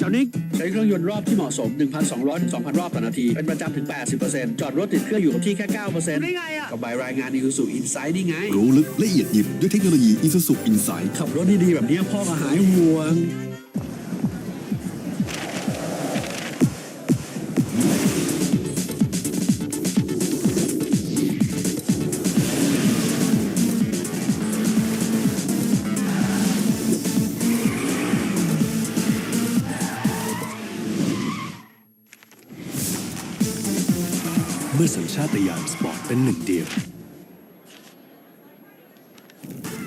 จอนิกใช้เครื่องยนต์รอบที่เหมาะสม 1,200 ถึง 2,000 รอบต่อนาที เป็นประจำถึง 80%จอดรถติดเครื่องอยู่กับที่แค่ 9%ได้ไงอะก็ใบรายงาน Isuzu Insight นี่ไง รู้ลึกละเอียดยิบด้วยเทคโนโลยี Isuzu Insight ขับรถดีๆแบบนี้พ่อก็หายห่วง มื่อสัญชาตญาณสปอร์ตเป็นหนึ่งเดียว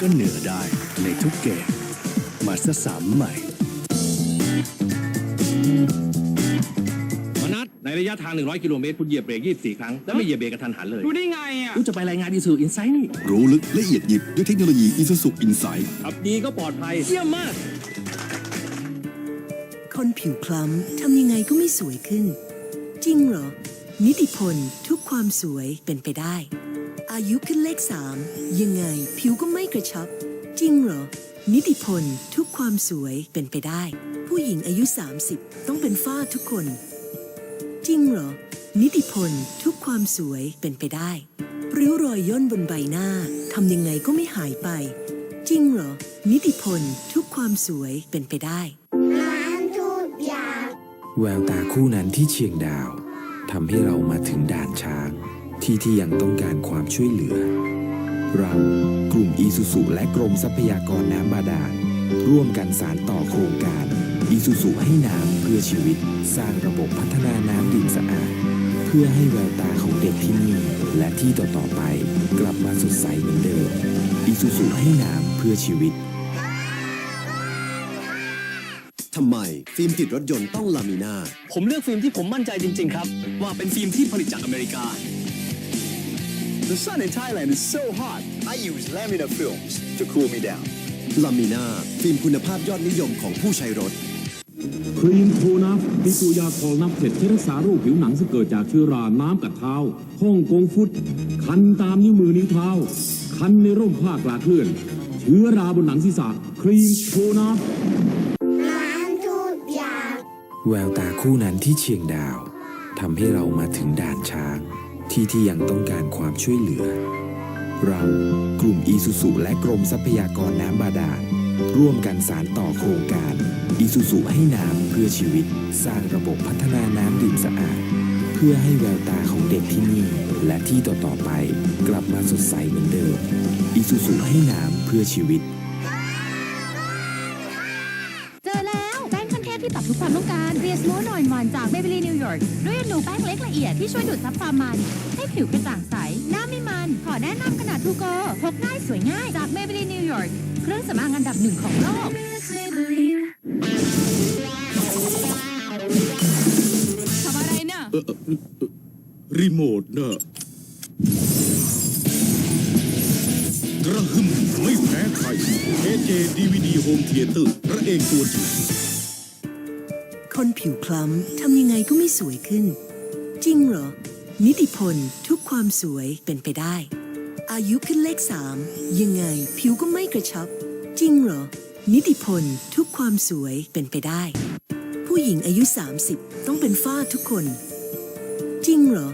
ก็เหนือได้ในทุกเกมมาสสามใหม่ มนัดในระยะทาง 100 กิโลเมตร คุณเหยียบเบรก 24 ครั้ง แล้วไม่เหยียบเบรกกระทันหันเลย รู้ได้ไงอะกูจะไปรายงานดีสูอินไซต์นี่ รู้ลึกละเอียดยิบด้วยเทคโนโลยี Isuzu Insight ขับดีก็ปลอดภัย เยี่ยมมาก คนผิวคล้ำทำยังไงก็ไม่สวยขึ้น จริงเหรอ นิติพลทุกความสวยเป็นไปได้ อายุขึ้นเลขสามยังไงผิวก็ไม่กระชับ จริงเหรอ นิติพลทุกความสวยเป็นไปได้ ผู้หญิงอายุ 30 ต้องเป็นฝ้าทุกคน จริงเหรอ นิติพลทุกความสวยเป็นไปได้ริ้วรอยย่นบนใบหน้าทำยังไงก็ไม่หายไป จริงเหรอ นิติพลทุกความสวยเป็นไปได้ แววตาคู่นั้นที่เชียงดาว ทำให้เรามาถึงด่านช้าง ที่ที่ยังต้องการความช่วยเหลือ เรากลุ่มอีสุสุและกรมทรัพยากรน้ำบาดาล ร่วมกันสารต่อโครงการอีสุสุให้น้ำเพื่อชีวิต สร้างระบบพัฒนาน้ำดื่มสะอาด เพื่อให้แววตาของเด็กที่นี่ และที่ต่อๆไป กลับมาสดใสเหมือนเดิมอีสุสุให้น้ำเพื่อชีวิต ทำไม ฟิล์มติดรถยนต์ต้องลามิน่า ผมเลือกฟิล์มที่ผมมั่นใจจริง ๆ ครับ ว่าเป็นฟิล์มที่ผลิตจากอเมริกา The sun in Thailand is so hot I use Lamina films to cool me down ลามิน่าฟิล์มคุณภาพยอดนิยมของผู้ใช้รถ ครีมโคนัฟเป็นตัวยาคอลนับเผ็ดที่รักษาโรคผิวหนังซึ่งเกิดจากเชื้อรา น้ำกัดเท้าฮ่องกงฟุต คันตามนิ้วมือนิ้วเท้า คันในร่มผ้ากลาเคลื่อน เชื้อราบนหนังศีรษะ ครีมโคนัฟ แววตาคู่นั้นที่เชียงดาวทำให้เรามาถึงด่านช้าง ที่ที่ยังต้องการความช่วยเหลือ เรากลุ่มอีสุสุและกรมทรัพยากรน้ำบาดาลร่วมกันสารต่อโครงการอีสุสุให้น้ำเพื่อชีวิต สร้างระบบพัฒนาน้ำดื่มสะอาด เพื่อให้แววตาของเด็กที่นี่ และที่ต่อๆไป กลับมาสดใสเหมือนเดิมอีสุสุให้น้ำเพื่อชีวิต เบลีนิวยอร์กด้วยอนูแป้งเล็กละเอียดที่ช่วยดูดซับความมัน ให้ผิวกระจ่างใส หน้าไม่มัน ขอแนะนำขนาดทูโกพกง่ายสวยง่าย จากเบเบลีนิวยอร์กเครื่องสำอางอันดับหนึ่งของโลก ทำอะไรเนี่ยรีโมทเนอะกระหึ่มไม่แพ้ใคร AJ DVD Home Theater พระเอกตัวจริง คนผิวคล้ำทำยังไงก็ไม่สวยขึ้น จริงเหรอ นิติพลทุกความสวยเป็นไปได้ อายุขึ้นเลขสามยังไงผิวก็ไม่กระชับ จริงเหรอ นิติพลทุกความสวยเป็นไปได้ ผู้หญิงอายุ 30 ต้องเป็นฝ้าทุกคน จริงเหรอ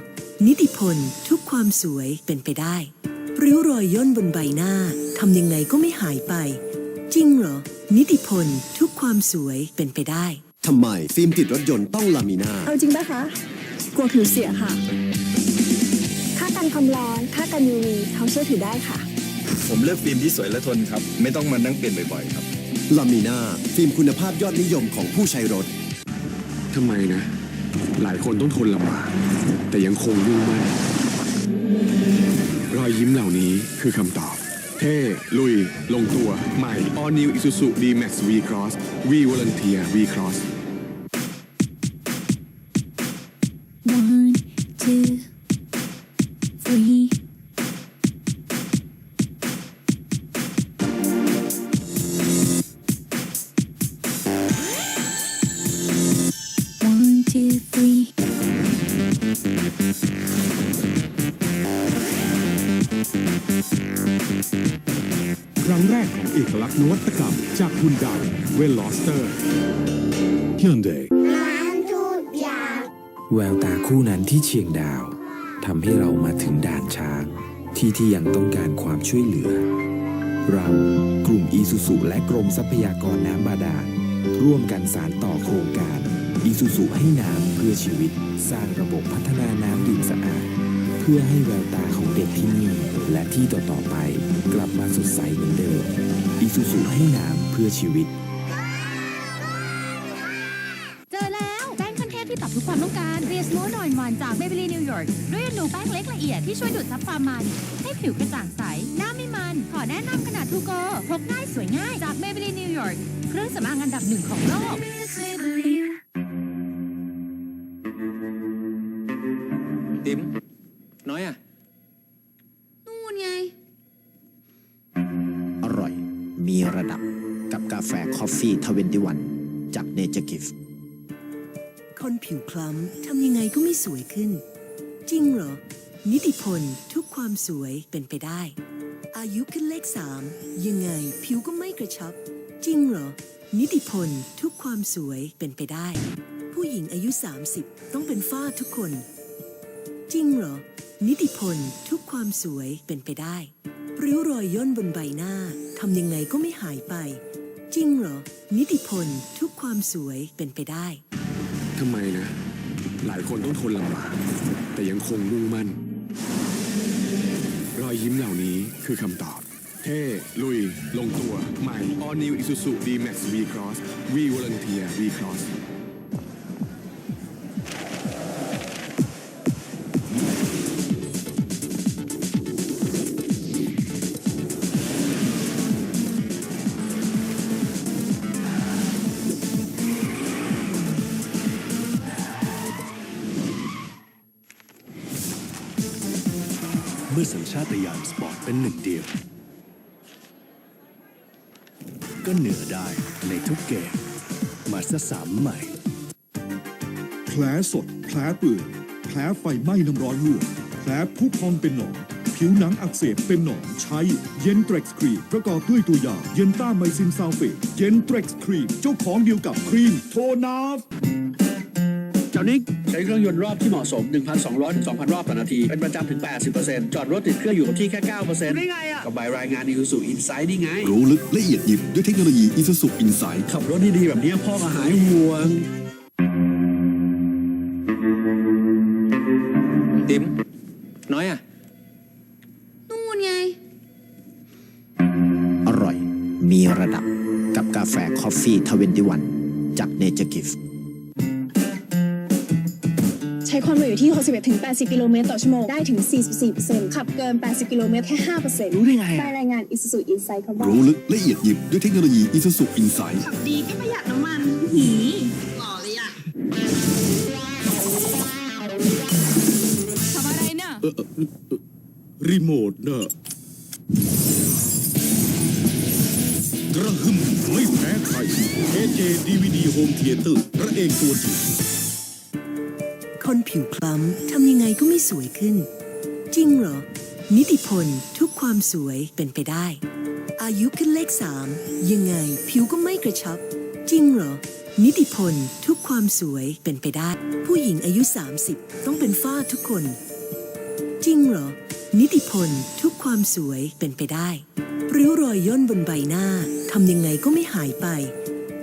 นิติพลทุกความสวยเป็นไปได้ ริ้วรอยย่นบนใบหน้าทำยังไงก็ไม่หายไป จริงเหรอ นิติพลทุกความสวยเป็นไปได้ทำไมฟิล์มติดรถยนต์ต้องลามิน่า เอาจริงปะคะ กลัวผิวเสียค่ะ ค่ากันความร้อน ค่ากัน UV เขาเชื่อถือได้ค่ะ ผมเลือกฟิล์มที่สวยและทนครับ ไม่ต้องมานั่งเปลี่ยนบ่อยๆครับลามิน่าฟิล์มคุณภาพยอดนิยมของผู้ใช้รถ ทำไมนะ หลายคนต้องทนลำบาก แต่ยังคงมุ่งมั่นรอยยิ้มเหล่านี้คือคำตอบ เท่ลุย ลงตัว ใหม่ All New Isuzu D-Max V-Cross V Volunteer V-Cross นวัตกรรมจากคุณดาวเวลลอสเตอร์ Hyundai แววตาคู่นั้นที่เชียงดาวทำให้เรามาถึงด่านช้างที่ที่ยังต้องการความช่วยเหลือ เรากลุ่มอีสุสุและกรมทรัพยากรน้ำบาดาลร่วมกันสารต่อโครงการอีสุสุให้น้ำเพื่อชีวิต สร้างระบบพัฒนาน้ำดื่มสะอาด เพื่อให้แววตาของเด็กที่นี่ และที่ต่อๆไป กลับมาสดใสเหมือนเดิม อีสุสุให้น้ำเพื่อชีวิต เจอแล้วแป้งขั้นเทพที่ตอบทุกความต้องการเรียสโมนอยมันจากเบเบลีนิวยอร์กด้วยหนูแป้งเล็กละเอียดที่ช่วยดูดซับความมัน ให้ผิวกระจ่างใส หน้าไม่มัน ขอแนะนำขนาดทูโกพกง่ายสวยง่ายจากเบเบลีนิวยอร์กเครื่องสำอางอันดับหนึ่งของโลก 21 จาก Nature Gift คนผิวคล้ำทำยังไงก็ไม่สวยขึ้น จริงเหรอ นิติพลทุกความสวยเป็นไปได้ อายุขึ้นเลขสามยังไงผิวก็ไม่กระชับ จริงเหรอ นิติพลทุกความสวยเป็นไปได้ ผู้หญิงอายุ 30 ต้องเป็นฝ้าทุกคน จริงเหรอ นิติพลทุกความสวยเป็นไปได้ริ้วรอยย่นบนใบหน้าทำยังไงก็ไม่หายไป จริงเหรอ นิติพลทุกความสวยเป็นไปได้ ทำไมนะ หลายคนต้องทนลำบากแต่ยังคงมุ่งมั่น รอยยิ้มเหล่านี้คือคำตอบ เท่ ลุย ลงตัว ใหม่ All New Isuzu D-Max V-Cross V Volunteer V-Cross มื่อสัญชาตญาณสปอร์ตเป็นหนึ่งเดียว ก็เหนือได้ในทุกเกม มาสสามใหม่ แผลสด แผลเปื่อยแผลไฟไหม้น้ำร้อนลวกแผลผุพองเป็นหนอง ผิวหนังอักเสบเป็นหนอง ใช้เย็นเทร็กซ์ครีมประกอบด้วยตัวยาเย็นต้าไมซินซัลเฟตเย็นเทร็กซ์ครีมเจ้าของเดียวกับครีมโทนาฟ จ้านิกใช้เครื่องยนต์รอบที่เหมาะสม 1,200ถึง2,000 รอบต่อนาที เป็นประจำถึง 80%จอดรถติดเครื่องอยู่กับที่แค่ 9%ได้ไงอะกับใบรายงาน Isuzu Insight นี่ไง รู้ลึกละเอียดยิบด้วยเทคโนโลยี Isuzu Insight ขับรถดีๆแบบนี้พ่อก็หายห่วงติ๋มน้อยอะ นู่นไง อร่อย มีระดับกับกาแฟคอฟฟี่ทเวนตี้วันจากเนเจอร์กิฟใช้ความเร็วอยู่ที่ 61-80 กิโลเมตรต่อชั่วโมง ได้ถึง 44%ขับเกิน 80 กิโลเมตรแค่ 5%รู้ได้ไงใบรายงาน Isuzu Insight ครับว่ารู้ลึกละเอียดยิบด้วยเทคโนโลยี Isuzu Insight ดีก็ประหยัดน้ำมันหีหล่อเลยอะทำอะไรเนี่ยรีโมทเนอะกระหึ่มไม่แพ้ใคร AJ DVD Home Theater พระเอกตัวจริง คนผิวคล้ำทำยังไงก็ไม่สวยขึ้น จริงเหรอ นิติพลทุกความสวยเป็นไปได้ อายุขึ้นเลขสามยังไงผิวก็ไม่กระชับ จริงเหรอ นิติพลทุกความสวยเป็นไปได้ ผู้หญิงอายุ 30 ต้องเป็นฝ้าทุกคน จริงเหรอ นิติพลทุกความสวยเป็นไปได้ริ้วรอยย่นบนใบหน้าทำยังไงก็ไม่หายไป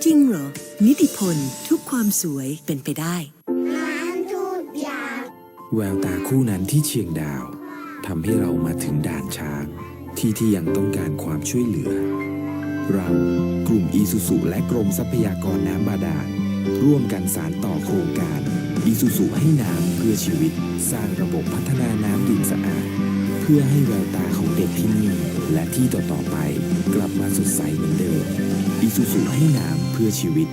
จริงเหรอ นิติพลทุกความสวยเป็นไปได้ แววตาคู่นั้นที่เชียงดาวทำให้เรามาถึงด่านช้างที่ที่ยังต้องการความช่วยเหลือ เรากลุ่มอีสุสุและกรมทรัพยากรน้ำบาดาลร่วมกันสารต่อโครงการอีสุสุให้น้ำเพื่อชีวิต สร้างระบบพัฒนาน้ำดื่มสะอาด เพื่อให้แววตาของเด็กที่นี่ และที่ต่อๆไป กลับมาสดใสเหมือนเดิมอีสุสุให้น้ำเพื่อชีวิต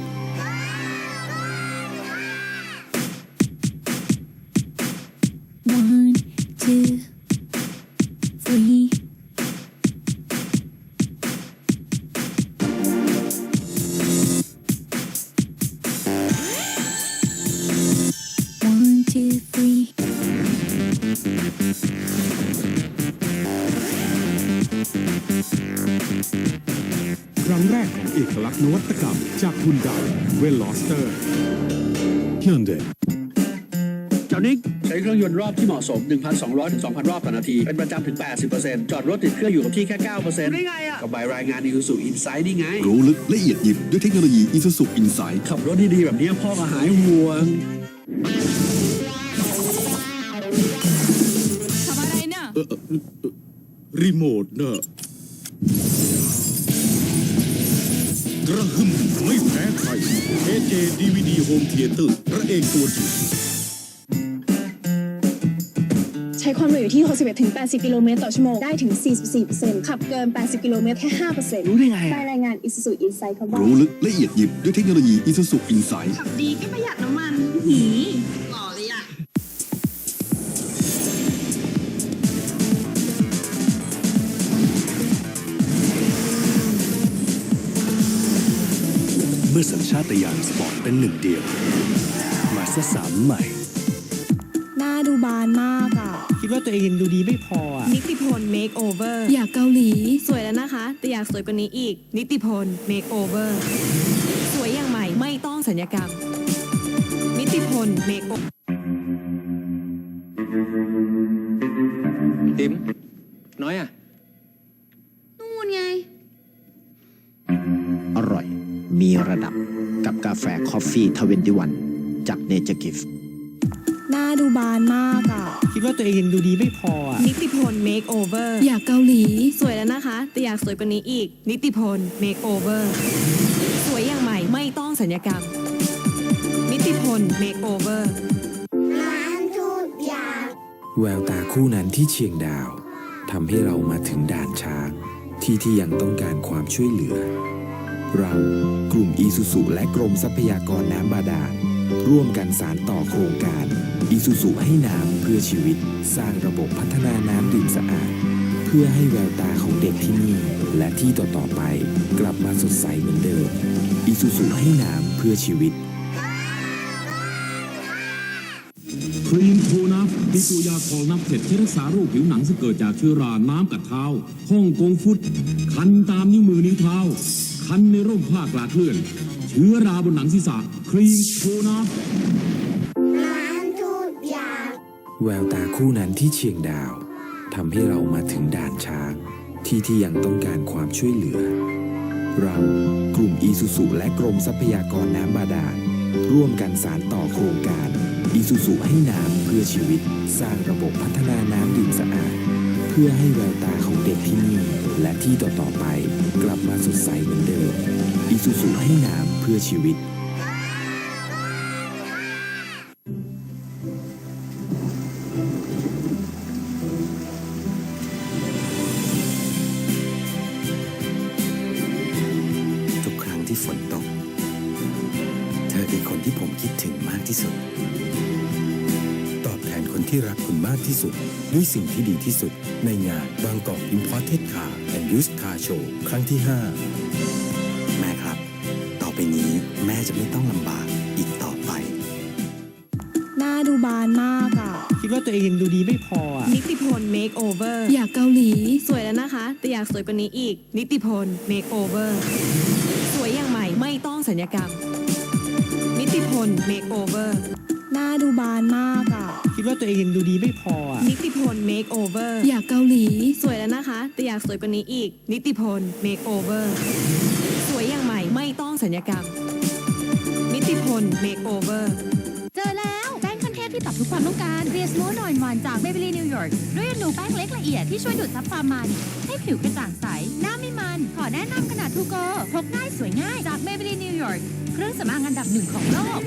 นวัตกรรม จากฮุนไดเวลลอสเตอร์ฮินเดเจ้านิกใช้เครื่องยนต์รอบที่เหมาะสม 1,200 ถึง 2,000 รอบต่อนาที เป็นประจำถึง 80%จอดรถติดเครื่องอยู่กับที่แค่ 9%ได้ไงอะก็ใบรายงาน Isuzu Insight นี่ไง รู้ลึกละเอียดยิบด้วยเทคโนโลยี Isuzu Insight ขับรถดีๆแบบนี้พ่อก็หายห่วงทำอะไรเนี่ยรีโมทเนอะ กระหึ่มไม่แพ้ใคร AJ DVD Home Theater พระเอกตัวจริงใช้ความเร็วอยู่ที่ 61 ถึง 80 กิโลเมตรต่อชั่วโมง ได้ถึง 44%ขับเกิน 80 กิโลเมตรแค่ 5%รู้ได้ไงใต้รายงาน Isuzu Insight ครับว่ารู้ลึกละเอียดยิบด้วยเทคโนโลยี Isuzu Insight ขับดีก็ประหยัดน้ำมันหี เมื่อสัญชาตญาณสปอร์ตเป็นหนึ่งเดียว มาสสามใหม่ หน้าดูบานมากอะ คิดว่าตัวเองยังดูดีไม่พออะ นิติพล Make Over อยากเกาหลี สวยแล้วนะคะ แต่อยากสวยกว่านี้อีก นิติพล Make Over สวยอย่างใหม่ไม่ต้องสัญญกรรม นิติพล Make Over ติ๋มน้อยอะ มีระดับกับกาแฟคอฟฟี่ทเวนตี้วันจากเนเจอร์กิฟหน้าดูบานมากอะ คิดว่าตัวเองยังดูดีไม่พออะ นิติพล Make Over อยากเกาหลี สวยแล้วนะคะ แต่อยากสวยกว่านี้อีก นิติพล Make Over สวยอย่างใหม่ไม่ต้องสัญญกรรม นิติพล Make Over แววตาคู่นั้นที่เชียงดาวทำให้เรามาถึงด่านช้างที่ที่ยังต้องการความช่วยเหลือ เรา กลุ่มอีสุสุและกรมทรัพยากรน้ำบาดาลร่วมกันสารต่อโครงการอีสุสุให้น้ำเพื่อชีวิต สร้างระบบพัฒนาน้ำดื่มสะอาด เพื่อให้แววตาของเด็กที่นี่ และที่ต่อๆไปกลับมาสดใสเหมือนเดิมอีสุสุให้น้ำเพื่อชีวิตครีมโทนัฟมีตัวยาคอลนับเสร็จที่รักษาโรคผิวหนังซึ่งเกิดจากเชื้อรา น้ำกัดเท้า ห้องกงฟุต คันตามนิ้วมือนิ้วเท้า คันในร่มผ้ากลาดเคลื่อน เชื้อราบนหนังศีรษะครีมโทนัฟแววตาคู่นั้นที่เชียงดาวทำให้เรามาถึงด่านช้างที่ที่ยังต้องการความช่วยเหลือ เรากลุ่มอีสุสุและกรมทรัพยากรน้ำบาดาลร่วมกันสารต่อโครงการอีสุสุให้น้ำเพื่อชีวิต สร้างระบบพัฒนาน้ำดื่มสะอาด เพื่อให้แววตาของเด็กที่นี่ และที่ต่อๆไปกลับมาสดใสเหมือนเดิมอีสุสุให้น้ำเพื่อชีวิตทุกครั้งที่ฝนตก เธอคือคนที่ผมคิดถึงมากที่สุด คนที่รักคุณมากที่สุด ด้วยสิ่งที่ดีที่สุด ในงานบางกอก Imported Car and Used Car Show ครั้งที่แม่ครับ ต่อไปนี้แม่จะไม่ต้องลำบากอีกต่อไปหน้าดูบานมากอะ คิดว่าตัวเองยังดูดีไม่พออะ นิติพล Make Over อยากเกาหลี สวยแล้วนะคะ แต่อยากสวยกว่านี้อีก นิติพล Make Over สวยอย่างใหม่ไม่ต้องสัญญกรรม นิติพล Make Over หน้าดูบานมากอะ คิดว่าตัวเองยังดูดีไม่พออะ นิติพล Make Over อยากเกาหลี สวยแล้วนะคะ แต่อยากสวยกว่านี้อีก นิติพล Make Over สวยอย่างใหม่ไม่ต้องสัญญกรรม นิติพล Make Over เจอแล้วแป้งขั้นเทพที่ตอบทุกความต้องการเรียสโมหน่อยมันจากเบเบลีนิวยอร์กด้วยหนูแป้งเล็กละเอียดที่ช่วยดูดซับความมัน ให้ผิวกระจ่างใส หน้าไม่มัน ขอแนะนำขนาดทูโกพกง่ายสวยง่ายจากเบเบลีนิวยอร์กเครื่องสำอางอันดับหนึ่งของโลก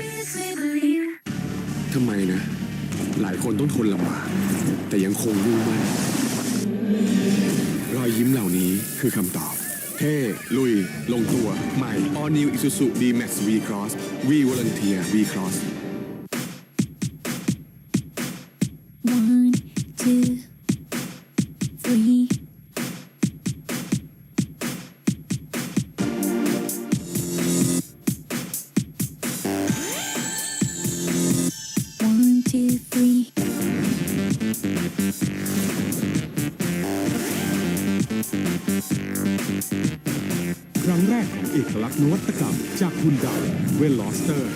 ทำไมนะ หลายคนต้องทนลำบาก แต่ยังคงมุ่งมั่นรอยยิ้มเหล่านี้คือคำตอบ เท่ ลุย ลงตัว ใหม่ All New Isuzu D-Max V-Cross V Volunteer V-Cross จากคุณไดเวลลอสเตอร์